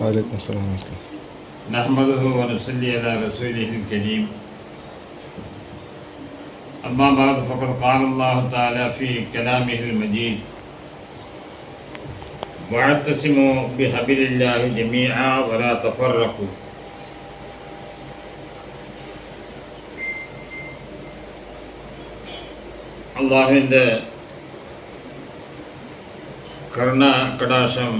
وعليكم السلام ورحمة الله نحمده ونصلي على رسوله الكريم أما بعد فقد قال الله تعالى في كلامه المجيد واعتصموا بحبل الله جميعا ولا تفرقوا അള്ളാഹുവിൻ്റെ കരുണ കടാശം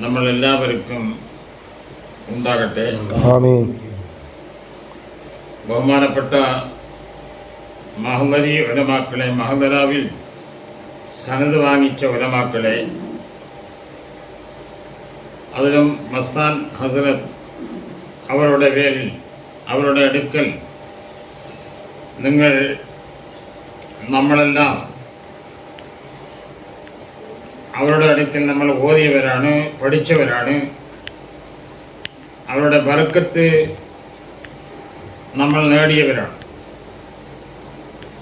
നമ്മളെല്ലാവർക്കും ഉണ്ടാകട്ടെ. ബഹുമാനപ്പെട്ട മഹദരി ഉലമാക്കളെ മഹദരാവിൽ സനത് വാങ്ങിച്ച ഉലമാക്കളെ അതിലും മസ്താൻ ഹസരത് അവരുടെ പേരിൽ അവരുടെ അടുക്കൽ നിങ്ങൾ നമ്മളെല്ലാം അവരുടെ അടുക്കൽ നമ്മൾ ഓതിയവരാണ് പഠിച്ചവരാണ്. അവരുടെ ബർക്കത്ത് നമ്മൾ നേടിയവരാണ്.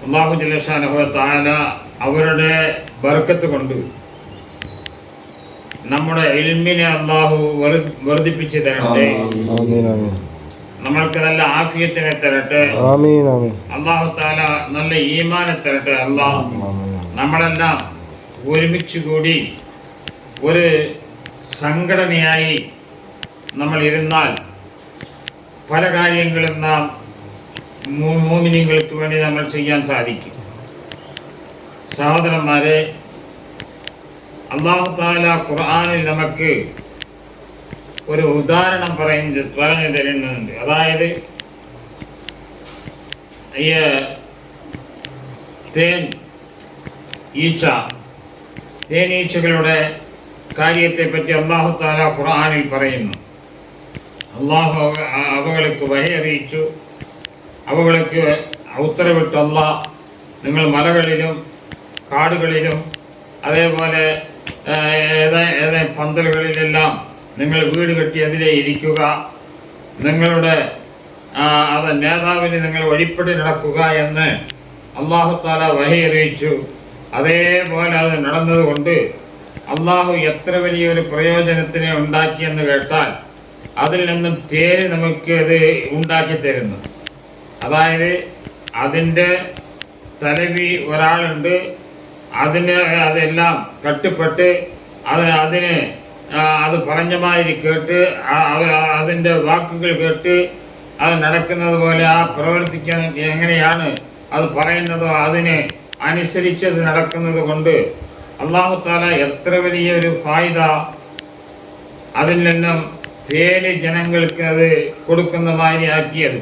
അള്ളാഹു ജലഷാനുഹ അവരുടെ ബർക്കത്ത് കൊണ്ട് നമ്മുടെ എൽമിനെ അള്ളാഹു വർദ്ധിപ്പിച്ച് തരട്ടെ. നമ്മൾക്ക് നല്ല ആഫിയത്തിനെ തരട്ടെ. അള്ളാഹു താല നല്ല ഈമാനെ തരട്ടെ. അള്ളാഹു നമ്മളെല്ലാം ഒരുമിച്ച് കൂടി ഒരു സംഘടനയായി നമ്മൾ ഇരുന്നാൽ പല കാര്യങ്ങളും നാം മോമിനിങ്ങൾക്ക് വേണ്ടി നമ്മൾ ചെയ്യാൻ സാധിക്കും. സഹോദരന്മാരെ അള്ളാഹു താല ഖുർആാനിൽ നമുക്ക് ഒരു ഉദാഹരണം പറയുന്നത് പറഞ്ഞു തരുന്നുണ്ട്. അതായത് തേൻ ഈച്ച തേനീച്ചകളുടെ കാര്യത്തെപ്പറ്റി അള്ളാഹു താല ഖുർആാനിൽ പറയുന്നു. അള്ളാഹു അവ- അവകൾക്ക് വഹയറിയിച്ചു അവകൾക്ക് ഉത്തരവിട്ട്. അള്ളാഹ് നിങ്ങൾ മലകളിലും കാടുകളിലും അതേപോലെ ആ, ഏതാ ഏതാ പന്തലുകളിലെല്ലാം നിങ്ങൾ വീട് കെട്ടി അതിലേ ഇരിക്കുക. നിങ്ങളുടെ അത് നേതാവിന് നിങ്ങൾ വഴിപ്പെട്ട് നടക്കുക എന്ന് അള്ളാഹു താല വഹി അറിയിച്ചു. അതേപോലെ അത് നടന്നതുകൊണ്ട് അള്ളാഹു എത്ര വലിയൊരു പ്രയോജനത്തിനെ ഉണ്ടാക്കിയെന്ന് കേട്ടാൽ അതിൽ നിന്നും തേര് നമുക്ക് അത് ഉണ്ടാക്കി തരുന്നു. അതായത് അതിന്റെ തലവി ഒരാളുണ്ട് അതിന് അതെല്ലാം കട്ടുപ്പെട്ട് അത് അതിന് അത് പറഞ്ഞ മാതിരി കേട്ട് അതിന്റെ വാക്കുകൾ കേട്ട് അത് നടക്കുന്നത് പോലെ ആ പ്രവർത്തിക്കാൻ എങ്ങനെയാണ് അത് പറയുന്നതോ അതിന് അനുസരിച്ചത് നടക്കുന്നത് കൊണ്ട് അള്ളാഹു താല എത്ര വലിയൊരു ഫായ്ദ അതിൽ നിന്നും തേന് ജനങ്ങൾക്ക് അത് കൊടുക്കുന്ന മാതിരി ആക്കിയത്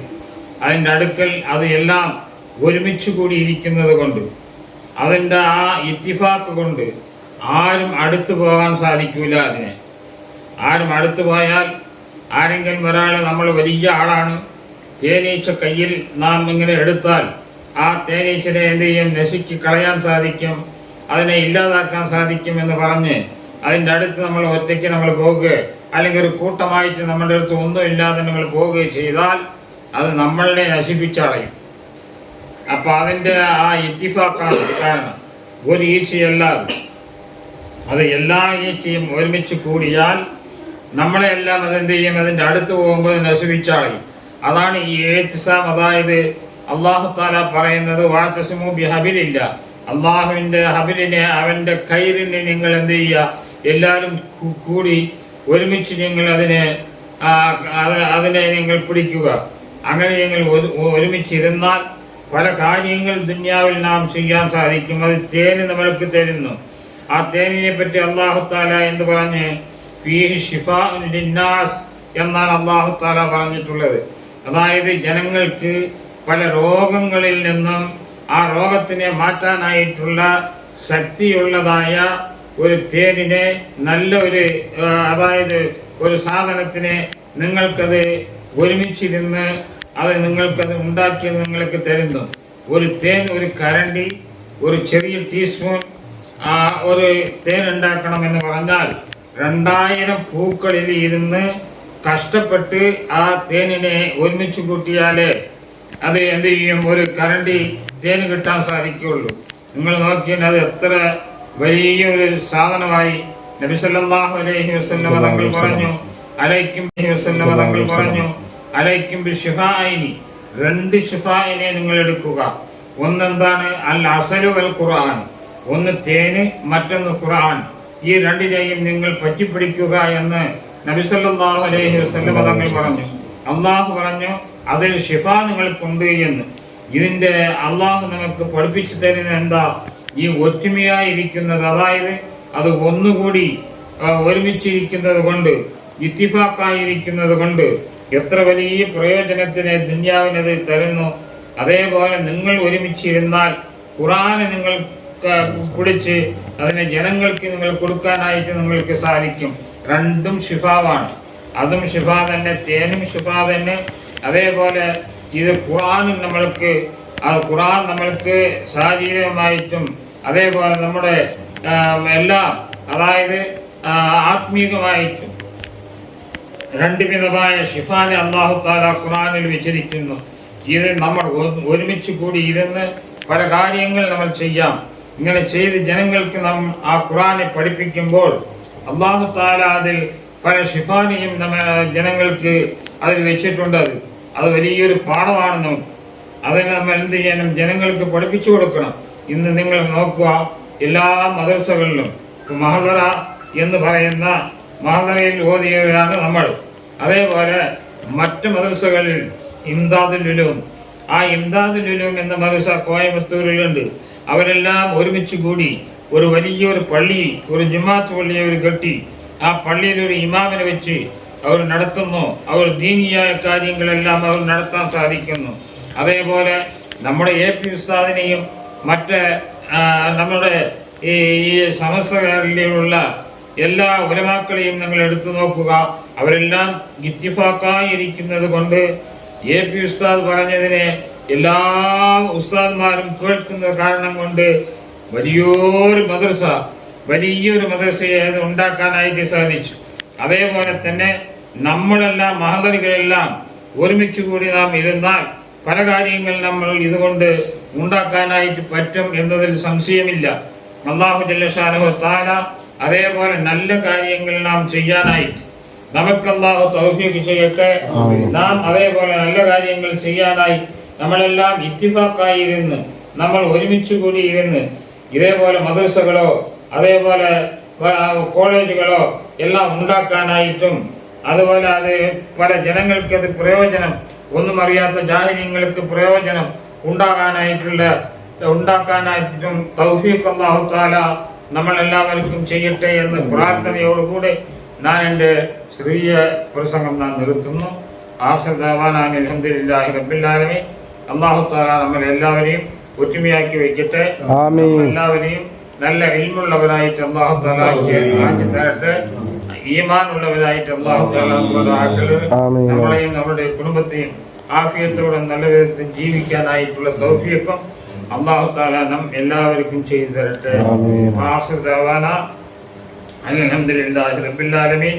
അതിന്റെ അടുക്കൽ അത് എല്ലാം ഒരുമിച്ച് കൂടിയിരിക്കുന്നത് കൊണ്ട് അതിന്റെ ആ ഇത്തിഫാക്ക് കൊണ്ട് ആരും അടുത്തു പോകാൻ സാധിക്കൂല അതിനെ. ആരും അടുത്തു പോയാൽ ആരെങ്കിലും ഒരാൾ നമ്മൾ വലിയ ആളാണ് തേനീച്ച കയ്യിൽ നാം ഇങ്ങനെ എടുത്താൽ ആ തേനീച്ചനെ എന്ത് ചെയ്യും? നശിക്ക് കളയാൻ സാധിക്കും. അതിനെ ഇല്ലാതാക്കാൻ സാധിക്കും എന്ന് പറഞ്ഞ് അതിന്റെ അടുത്ത് നമ്മൾ ഒറ്റയ്ക്ക് നമ്മൾ പോകുക അല്ലെങ്കിൽ ഒരു കൂട്ടമായിട്ട് നമ്മുടെ അടുത്ത് ഒന്നും ഇല്ലാതെ നമ്മൾ പോവുകയും ചെയ്താൽ അത് നമ്മളെ നശിപ്പിച്ചളയും അപ്പൊ അതിന്റെ ആ ഇത്തിഫാക്കാണ് കാരണം. ഒരു ഈച്ചയല്ലാതെ. അത് എല്ലാ ഈച്ചയും ഒരുമിച്ച് കൂടിയാൽ നമ്മളെ എല്ലാം അതെന്ത് ചെയ്യും? അതിന്റെ അടുത്ത് പോകുമ്പോൾ നശിപ്പിച്ചടയും അതാണ് ഈ ഏത്തിസാം അതായത് അള്ളാഹു താല പറയുന്നത് അള്ളാഹുവിന്റെ ഹബിലിനെ അവന്റെ കൈറിനെ നിങ്ങൾ എന്ത് ചെയ്യുക? എല്ലാവരും കൂടി ഒരുമിച്ച് നിങ്ങൾ അതിനെ അതിനെ നിങ്ങൾ പിടിക്കുക. അങ്ങനെ നിങ്ങൾ ഒരുമിച്ചിരുന്നാൽ പല കാര്യങ്ങൾ ദുന്യാവിൽ നാം ചെയ്യാൻ സാധിക്കും. അത് തേന് നമ്മൾക്ക് തരുന്നു. ആ തേനിനെ പറ്റി അള്ളാഹു താല എന്ന് പറഞ്ഞ്? ഫീഹി എന്നാണ് അള്ളാഹു താല പറഞ്ഞിട്ടുള്ളത്. അതായത് ജനങ്ങൾക്ക് പല രോഗങ്ങളിൽ നിന്നും ആ രോഗത്തിനെ മാറ്റാനായിട്ടുള്ള ശക്തിയുള്ളതായ ഒരു തേനിനെ നല്ല ഒരു അതായത് ഒരു സാധനത്തിനെ നിങ്ങൾക്കത് ഒരുമിച്ചിരുന്ന് അത് നിങ്ങൾക്കത് ഉണ്ടാക്കി നിങ്ങൾക്ക് തരുന്നു. ഒരു തേൻ ഒരു കരണ്ടി ഒരു ചെറിയ ടീസ്പൂൺ ഒരു തേൻ ഉണ്ടാക്കണമെന്ന് പറഞ്ഞാൽ രണ്ടായിരം പൂക്കളിൽ ഇരുന്ന് കഷ്ടപ്പെട്ട് ആ തേനിനെ ഒരുമിച്ച് കൂട്ടിയാലേ അത് എന്ത് ചെയ്യും? ഒരു കറണ്ടി തേന് കിട്ടാൻ സാധിക്കുകയുള്ളൂ. നിങ്ങൾ നോക്കിയാൽ അത് എത്ര വലിയ ഒരു സാധനമായി നബി സല്ലല്ലാഹു അലൈഹി വസല്ലം തങ്ങൾ പറഞ്ഞു. അലൈക്കും ബിഹി വസല്ലം തങ്ങൾ പറഞ്ഞു അലൈക്കും ബിഷിഫായിനി രണ്ട് ഷിഫായിനെ നിങ്ങൾ എടുക്കുക. ഒന്നെന്താണ്? അൽ അസലു അൽ ഖുർആൻ. ഒന്ന് തേന് മറ്റൊന്ന് ഖുർആൻ. ഈ രണ്ടിനെയും നിങ്ങൾ പറ്റിപ്പിടിക്കുക എന്ന് നബിസല്ലാഹു അലൈഹി വസ്ലമ തങ്ങൾ പറഞ്ഞു. അള്ളാഹു പറഞ്ഞു അതിൽ ഷിഫ നിങ്ങൾക്കുണ്ട് എന്ന്. ഇതിന്റെ അള്ളാഹു നമുക്ക് പഠിപ്പിച്ചു തരുന്നത് എന്താ? ഈ ഒറ്റുമയായിരിക്കുന്നത് അതായത് അത് ഒന്നുകൂടി ഒരുമിച്ചിരിക്കുന്നത് കൊണ്ട് ഇത്തിഫാക്കായിരിക്കുന്നത് കൊണ്ട് എത്ര വലിയ പ്രയോജനത്തിന് ദുന്യാവിനത് തരുന്നു. അതേപോലെ നിങ്ങൾ ഒരുമിച്ചിരുന്നാൽ ഖുറാന് നിങ്ങൾ കുടിച്ച് അതിനെ ജനങ്ങൾക്ക് നിങ്ങൾ കൊടുക്കാനായിട്ട് നിങ്ങൾക്ക് സാധിക്കും. രണ്ടും ഷിഫാവാണ് അതും ഷിഫ തന്നെ തേനും ഷിഫ തന്നെ. അതേപോലെ ഇത് ഖുറാനും നമ്മൾക്ക് ആ ഖുറാൻ നമ്മൾക്ക് ശാരീരികമായിട്ടും അതേപോലെ നമ്മുടെ എല്ലാം അതായത് ആത്മീകമായിട്ടും രണ്ട് വിധമായ ഷിഫാനെ അള്ളാഹു താല ഖുറാനിൽ വിചരിക്കുന്നു ഇത് നമ്മൾ ഒരുമിച്ച് കൂടി ഇരുന്ന് പല കാര്യങ്ങൾ നമ്മൾ ചെയ്യാം. ഇങ്ങനെ ചെയ്ത് ജനങ്ങൾക്ക് നാം ആ ഖുറാനെ പഠിപ്പിക്കുമ്പോൾ അള്ളാഹു താല അതിൽ പല ഷിഫാനിയും നമ്മ ജനങ്ങൾക്ക് അതിൽ വെച്ചിട്ടുണ്ട്. അത് അത് വലിയൊരു പാഠമാണ് അതിനെ നമ്മൾ എന്ത് ചെയ്യണം ജനങ്ങൾക്ക് പഠിപ്പിച്ചു കൊടുക്കണം. ഇന്ന് നിങ്ങൾ നോക്കുക എല്ലാ മദർസകളിലും മഹദറ എന്ന് പറയുന്ന മഹദറയിൽ ഓതിയവരാണ് നമ്മൾ. അതേപോലെ മറ്റ് മദർസകളിൽ ഇംദാദുലുലും. ആ ഇംദാദുലുലും എന്ന മദർസ കോയമ്പത്തൂരിലുണ്ട്. അവരെല്ലാം ഒരുമിച്ച് കൂടി ഒരു വലിയൊരു പള്ളി ഒരു ജുമാത്ത് പള്ളിയെ ഒരു കെട്ടി ആ പള്ളിയിൽ ഒരു ഇമാമിനെ വെച്ച് അവർ നടത്തുന്നു. അവർ ദീനിയായ കാര്യങ്ങളെല്ലാം അവർ നടത്താൻ സാധിക്കുന്നു. അതേപോലെ നമ്മുടെ എ പി ഉസ്താദിനെയും മറ്റ് നമ്മുടെ ഈ സമസ്തകാരിലുള്ള എല്ലാ ഉലമാക്കളെയും നിങ്ങൾ എടുത്തു നോക്കുക. അവരെല്ലാം ഇത്തിഫാക്കായിരിക്കുന്നത് കൊണ്ട് എ പി ഉസ്താദ് പറഞ്ഞതിനെ എല്ലാ ഉസ്താദ്മാരും കേൾക്കുന്ന കാരണം കൊണ്ട് വലിയൊരു മദ്രസ വലിയൊരു മദ്രസയെ അത് ഉണ്ടാക്കാനായിട്ട് സാധിച്ചു. അതേപോലെ തന്നെ നമ്മളെല്ലാം മഹന്തരികളെല്ലാം ഒരുമിച്ച് കൂടി നാം ഇരുന്നാൽ പല കാര്യങ്ങൾ നമ്മൾ ഇതുകൊണ്ട് ഉണ്ടാക്കാനായിട്ട് പറ്റും എന്നതിൽ സംശയമില്ല. അള്ളാഹു ജല്ലഷാനഹു താല അതേപോലെ നല്ല കാര്യങ്ങൾ നാം ചെയ്യാനായിട്ട് നമുക്ക് അള്ളാഹു തൗഫീഖ് ചെയ്യട്ടെ. നാം അതേപോലെ നല്ല കാര്യങ്ങൾ ചെയ്യാനായി നമ്മളെല്ലാം ഇത്തിഫാക്കായി ഇരുന്ന് നമ്മൾ ഒരുമിച്ച് കൂടി ഇരുന്ന് ഇതേപോലെ മദ്രസകളോ അതേപോലെ കോളേജുകളോ എല്ലാം ഉണ്ടാക്കാനായിട്ടും അതുപോലെ അത് പല ജനങ്ങൾക്ക് അത് പ്രയോജനം ഒന്നും അറിയാത്ത ജാഹിര്യങ്ങൾക്ക് പ്രയോജനം ഉണ്ടാകാനായിട്ടുള്ള ഉണ്ടാക്കാനായിട്ടും തൗഫീഖ് അല്ലാഹു നമ്മൾ നമ്മളെല്ലാവർക്കും ചെയ്യട്ടെ എന്ന് പ്രാർത്ഥനയോടുകൂടി ഞാൻ എന്റെ ചെറിയ പ്രസംഗം ഞാൻ നിർത്തുന്നു. ആശ്രദാവാനാൻ അലഹദില്ലാഹി റബ്ബില്ലാലമി അള്ളാഹുത്താല നമ്മളെല്ലാവരെയും ഒറ്റുമയാക്കി വയ്ക്കട്ടെ. എല്ലാവരെയും നല്ല ഇൽമുള്ളവരായിട്ട് അള്ളാഹു താല ആക്കി തരട്ടെ ഈമാൻ ഉള്ളവരായിട്ട് അള്ളാഹു താല നമ്മളോട് ആക്കൽ ആമീൻ. നമ്മളെയും നമ്മുടെ കുടുംബത്തെയും ആഫിയത്തോടെ നല്ല വിധത്തിൽ ജീവിക്കാനായിട്ടുള്ള സൗഫിയക്കും അള്ളാഹു താല നം എല്ലാവർക്കും ചെയ്തു തരട്ടെ. അൽഹംദുലില്ലാഹി റബ്ബിൽ ആലമീൻ.